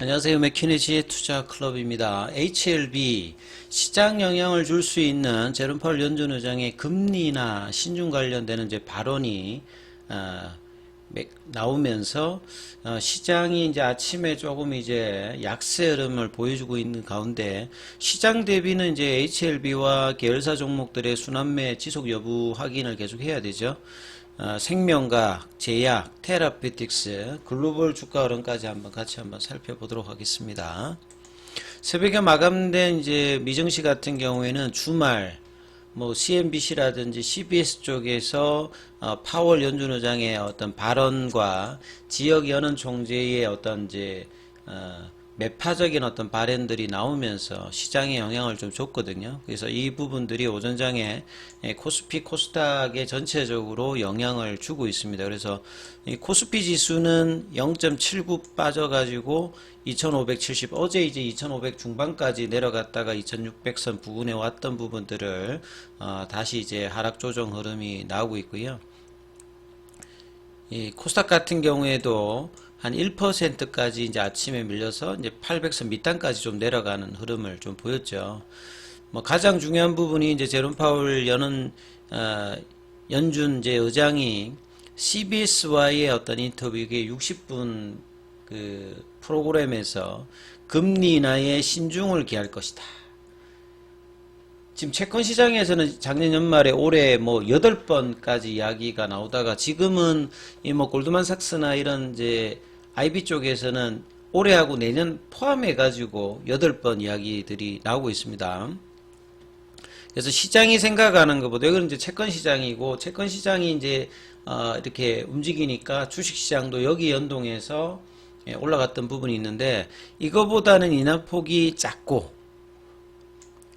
안녕하세요. 맥키네지의 투자 클럽입니다. HLB 시장 영향을 줄 수 있는 제롬 파월 연준 의장의 금리나 신중 관련되는 이제 발언이 어, 맥- 나오면서 어, 시장이 이제 아침에 조금 이제 약세 흐름을 보여주고 있는 가운데 시장 대비는 이제 HLB와 계열사 종목들의 순환매 지속 여부 확인을 계속 해야 되죠. 어, 생명과학, 제약, 테라피틱스, 글로벌 주가 흐름까지 한번 같이 한번 살펴보도록 하겠습니다. 새벽에 마감된 이제 미정시 같은 경우에는 주말 뭐 CNBC라든지 CBS 쪽에서 어, 파월 연준 의장의 어떤 발언과 지역 연은 총재의 어떤 이제 어, 매파적인 어떤 발언들이 나오면서 시장에 영향을 좀 줬거든요. 그래서 이 부분들이 오전장에 예, 코스피, 코스닥에 전체적으로 영향을 주고 있습니다. 그래서 이 코스피 지수는 0.79 빠져가지고 2570 어제 이제 2500 중반까지 내려갔다가 2600선 부근에 왔던 부분들을 어, 다시 이제 하락 조정 흐름이 나오고 있고요. 이 코스닥 같은 경우에도 한 1%까지 이제 아침에 밀려서 이제 800선 밑단까지 좀 내려가는 흐름을 좀 보였죠. 뭐 가장 중요한 부분이 이제 제롬 파울 연은 어, 연준 이제 의장이 CBS와의 어떤 인터뷰 이게 60분 그 프로그램에서 금리 인하에 신중을 기할 것이다. 지금 채권 시장에서는 작년 연말에 올해 뭐 8번까지 이야기가 나오다가 지금은 이 뭐 골드만삭스나 이런 이제 IB 쪽에서는 올해하고 내년 포함해 가지고 8번 이야기들이 나오고 있습니다. 그래서 시장이 생각하는 것보다 이건 이제 채권 시장이고 채권 시장이 이제 어 이렇게 움직이니까 주식 시장도 여기 연동해서 예, 올라갔던 부분이 있는데 이거보다는 인하폭이 작고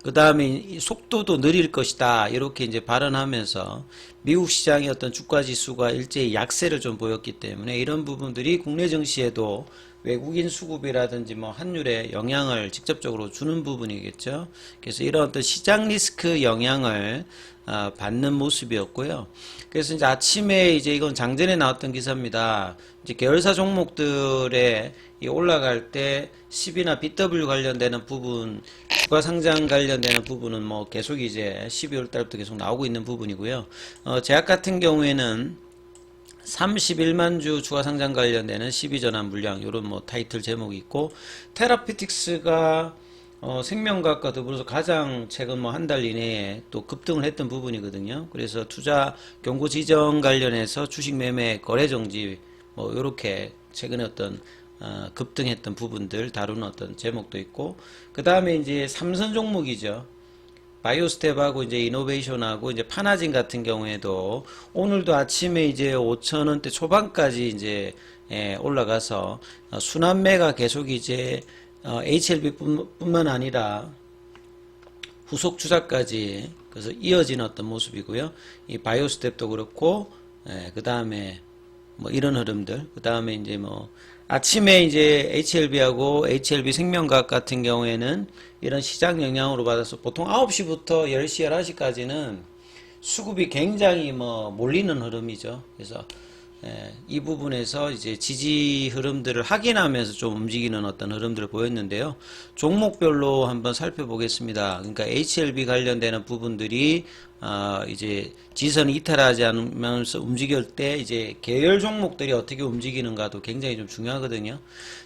그 다음에 속도도 느릴 것이다. 이렇게 이제 발언하면서 미국 시장의 어떤 주가 지수가 일제히 약세를 좀 보였기 때문에 이런 부분들이 국내 증시에도 외국인 수급이라든지 뭐 환율에 영향을 직접적으로 주는 부분이겠죠. 그래서 이런 어떤 시장 리스크 영향을 아, 받는 모습이었고요. 그래서 이제 아침에 이제 이건 장전에 나왔던 기사입니다. 이제 계열사 종목들의 이 올라갈 때 10이나 BW 관련되는 부분, 주가 상장 관련되는 부분은 뭐 계속 이제 12월 달부터 계속 나오고 있는 부분이고요. 어, 제약 같은 경우에는 31만 주 추가 상장 관련되는 12전환 물량 이런 뭐 타이틀 제목이 있고 테라피틱스가 어, 생명과학과 더불어서 가장 최근 뭐 한 달 이내에 또 급등을 했던 부분이거든요. 그래서 투자 경고 지정 관련해서 주식 매매 거래 정지 뭐 이렇게 최근에 어떤 어, 급등했던 부분들 다루는 어떤 제목도 있고 그 다음에 이제 삼선 종목이죠. 바이오스텝하고 이제 이노베이션하고 이제 파나진 같은 경우에도 오늘도 아침에 이제 5천 원대 초반까지 이제 예, 올라가서 어, 순환매가 계속 이제 어, HLB 뿐만 아니라 후속 주자까지 그래서 이어지는 어떤 모습이고요. 이 바이오스텝도 그렇고 그 다음에 뭐 이런 흐름들 그 다음에 이제 뭐 아침에 이제 HLB하고 HLB 생명과학 같은 경우에는 이런 시장 영향으로 받아서 보통 9시부터 10시, 11시까지는 수급이 굉장히 뭐 몰리는 흐름이죠. 그래서 예, 이 부분에서 이제 지지 흐름들을 확인하면서 좀 움직이는 어떤 흐름들을 보였는데요. 종목별로 한번 살펴보겠습니다. 그러니까 HLB 관련되는 부분들이 어, 이제 지선을 이탈하지 않으면서 움직일 때 이제 계열 종목들이 어떻게 움직이는가도 굉장히 좀 중요하거든요.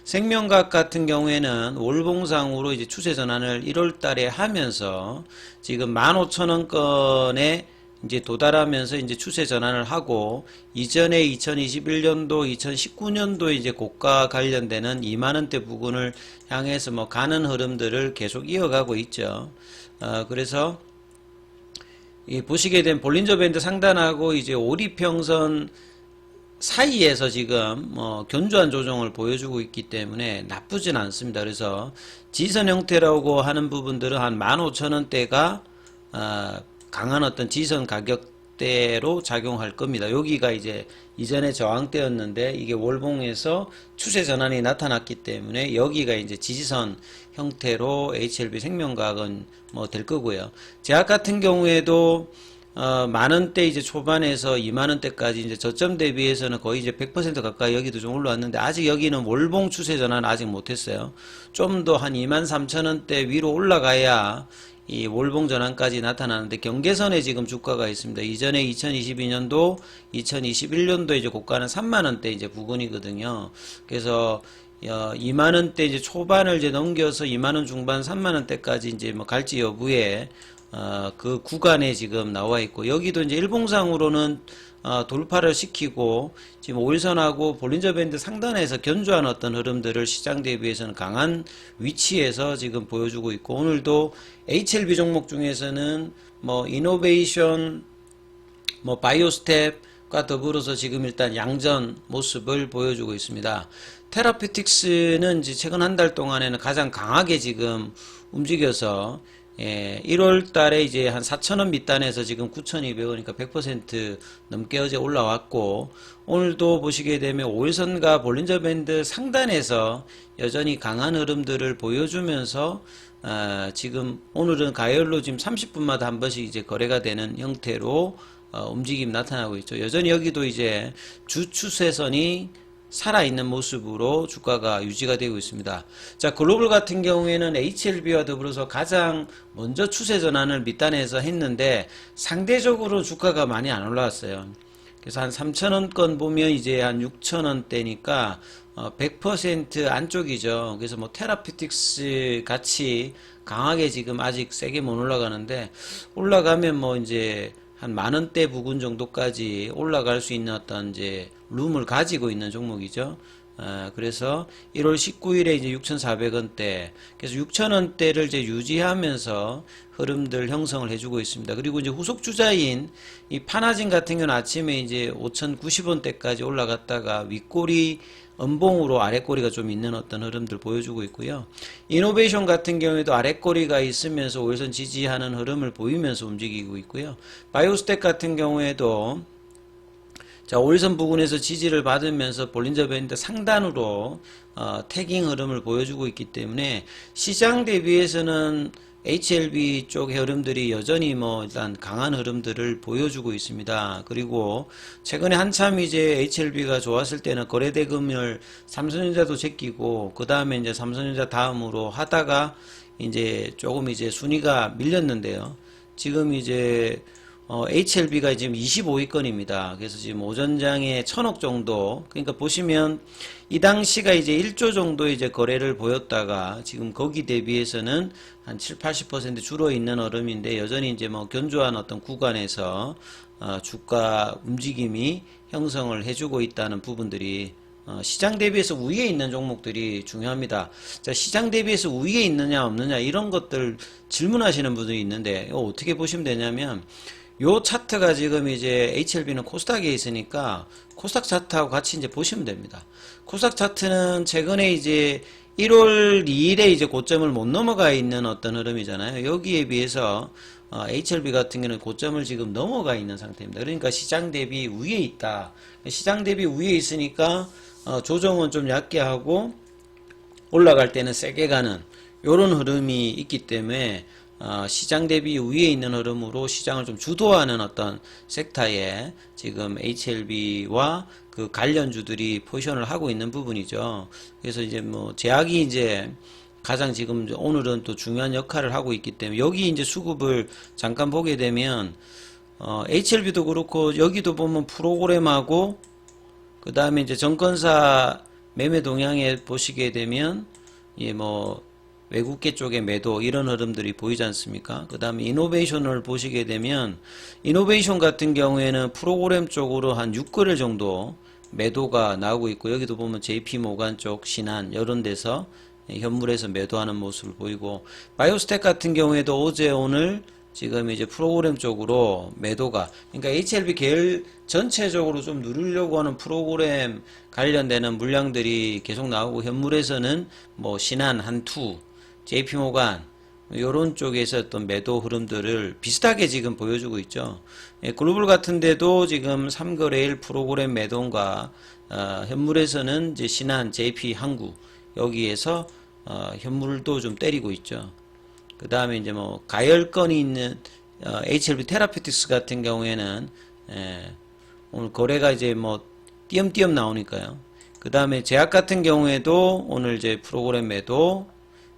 생명과학 같은 경우에는 월봉상으로 이제 추세 전환을 1월 달에 하면서 지금 15,000원권에 이제 도달하면서 이제 추세 전환을 하고 이전에 2021년도, 2019년도 이제 고가 관련되는 2만 원대 부근을 향해서 뭐 가는 흐름들을 계속 이어가고 있죠. 어, 그래서 이 보시게 된 볼린저 밴드 상단하고 이제 오리평선 사이에서 지금 뭐 견조한 조정을 보여주고 있기 때문에 나쁘진 않습니다. 그래서 지선 형태라고 하는 부분들은 한 15,000원대가 어, 강한 어떤 지선 가격대로 작용할 겁니다. 여기가 이제 이전에 저항대였는데 이게 월봉에서 추세 전환이 나타났기 때문에 여기가 이제 지지선 형태로 HLB 생명과학은 뭐 될 거고요. 제약 같은 경우에도 어, 만 원대 이제 초반에서 2만 원대까지 이제 저점 대비해서는 거의 이제 100% 가까이 여기도 좀 올라왔는데 아직 여기는 월봉 추세 전환 아직 못했어요. 좀 더 한 2만 3천 원대 위로 올라가야 이 월봉 전환까지 나타나는데 경계선에 지금 주가가 있습니다. 이전에 2022년도, 2021년도 이제 고가는 3만 원대 이제 부근이거든요. 그래서 어, 2만 원대 이제 초반을 이제 넘겨서 2만 원 중반, 3만 원대까지 이제 뭐 갈지 여부에 어, 그 구간에 지금 나와 있고 여기도 이제 일봉상으로는 어, 돌파를 시키고 지금 오일선하고 볼린저 밴드 상단에서 견조한 어떤 흐름들을 시장 대비해서는 강한 위치에서 지금 보여주고 있고 오늘도 HLB 종목 중에서는 뭐 이노베이션 뭐 바이오스텝 과 더불어서 지금 일단 양전 모습을 보여주고 있습니다. 테라피틱스는 이제 최근 한 달 동안에는 가장 강하게 지금 움직여서 예, 1월 달에 이제 한 4,000원 밑단에서 지금 9,200원이니까 100% 넘게 어제 올라왔고, 오늘도 보시게 되면 5일선과 볼린저 밴드 상단에서 여전히 강한 흐름들을 보여주면서, 아, 지금 오늘은 가열로 지금 30분마다 한 번씩 이제 거래가 되는 형태로 어, 움직임 나타나고 있죠. 여전히 여기도 이제 주 추세선이 살아있는 모습으로 주가가 유지가 되고 있습니다. 자, 글로벌 같은 경우에는 HLB와 더불어서 가장 먼저 추세 전환을 밑단에서 했는데 상대적으로 주가가 많이 안 올라왔어요. 그래서 한 3,000원권 보면 이제 한 6,000원대니까 어, 100% 안쪽이죠. 그래서 뭐 테라피틱스 같이 강하게 지금 아직 세게 못 올라가는데 올라가면 뭐 이제 한 만원대 부근 정도까지 올라갈 수 있는 어떤 이제 룸을 가지고 있는 종목이죠. 아, 그래서 1월 19일에 이제 6,400원대, 그래서 6,000원대를 이제 유지하면서 흐름들 형성을 해주고 있습니다. 그리고 이제 후속 주자인 이 파나진 같은 경우는 아침에 이제 5,090원대까지 올라갔다가 윗꼬리 음봉으로 아랫꼬리가 좀 있는 어떤 흐름들 보여주고 있고요. 이노베이션 같은 경우에도 아랫꼬리가 있으면서 오일선 지지하는 흐름을 보이면서 움직이고 있고요. 바이오스텍 같은 경우에도 자, 오일선 부근에서 지지를 받으면서 볼린저 밴드 상단으로 어, 태깅 흐름을 보여주고 있기 때문에 시장 대비해서는 HLB 쪽 흐름들이 여전히 뭐 일단 강한 흐름들을 보여주고 있습니다. 그리고 최근에 한참 이제 HLB가 좋았을 때는 거래대금을 삼성전자도 제끼고 그 다음에 이제 삼성전자 다음으로 하다가 이제 조금 이제 순위가 밀렸는데요. 지금 이제 어, HLB가 지금 25위권입니다. 그래서 지금 오전장에 천억 정도, 그러니까 보시면 이 당시가 이제 1조 정도 이제 거래를 보였다가 지금 거기 대비해서는 한 7, 80% 줄어 있는 얼음인데 여전히 이제 뭐 견조한 어떤 구간에서 어, 주가 움직임이 형성을 해주고 있다는 부분들이 어, 시장 대비해서 우위에 있는 종목들이 중요합니다. 자, 시장 대비해서 우위에 있느냐 없느냐 이런 것들 질문하시는 분들이 있는데 어떻게 보시면 되냐면 요 차트가 지금 이제 HLB는 코스닥에 있으니까 코스닥 차트하고 같이 이제 보시면 됩니다. 코스닥 차트는 최근에 이제 1월 2일에 이제 고점을 못 넘어가 있는 어떤 흐름이잖아요. 여기에 비해서 어, HLB 같은 경우는 고점을 지금 넘어가 있는 상태입니다. 그러니까 시장 대비 위에 있다. 시장 대비 위에 있으니까 어, 조정은 좀 얕게 하고 올라갈 때는 세게 가는 요런 흐름이 있기 때문에 어, 시장 대비 위에 있는 흐름으로 시장을 좀 주도하는 어떤 섹터에 지금 HLB와 그 관련주들이 포지션을 하고 있는 부분이죠. 그래서 이제 뭐 제약이 이제 가장 지금 오늘은 또 중요한 역할을 하고 있기 때문에 여기 이제 수급을 잠깐 보게 되면 어, HLB도 그렇고 여기도 보면 프로그램하고 그 다음에 이제 정권사 매매 동향에 보시게 되면 예뭐 외국계 쪽의 매도 이런 흐름들이 보이지 않습니까? 그 다음에 이노베이션을 보시게 되면 이노베이션 같은 경우에는 프로그램 쪽으로 한 6거래일 정도 매도가 나오고 있고 여기도 보면 JP 모간 쪽 신한 이런 데서 현물에서 매도하는 모습을 보이고 바이오스텍 같은 경우에도 어제 오늘 지금 이제 프로그램 쪽으로 매도가 그러니까 HLB 계열 전체적으로 좀 누르려고 하는 프로그램 관련되는 물량들이 계속 나오고 현물에서는 뭐 신한 한투 JP모간 이런 쪽에서 어떤 매도 흐름들을 비슷하게 지금 보여주고 있죠. 예, 글로벌 같은데도 지금 3거래일 프로그램 매도과 어, 현물에서는 이제 신한 JP 항구 여기에서 어, 현물도 좀 때리고 있죠. 그 다음에 이제 뭐 가열건이 있는 어, HLB 테라피틱스 같은 경우에는 예, 오늘 거래가 이제 뭐 띄엄띄엄 나오니까요. 그 다음에 제약 같은 경우에도 오늘 이제 프로그램 매도,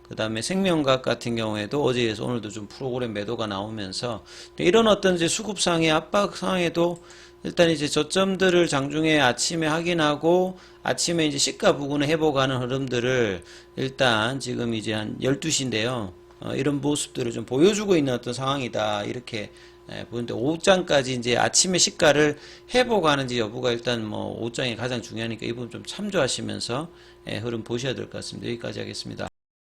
그 다음에 생명각 같은 경우에도 어제에서 오늘도 좀 프로그램 매도가 나오면서 이런 어떤 이제 수급상의 압박 상에도 일단 이제 저점들을 장중에 아침에 확인하고 아침에 이제 시가 부근을 회복하는 흐름들을 일단 지금 이제 한 12시인데요. 어, 이런 모습들을 좀 보여주고 있는 어떤 상황이다. 이렇게 예, 보는데 오후장까지 이제 아침에 시가를 회복하는지 여부가 일단 뭐 오후장이 가장 중요하니까 이 부분 좀 참조하시면서 예, 흐름 보셔야 될 것 같습니다. 여기까지 하겠습니다.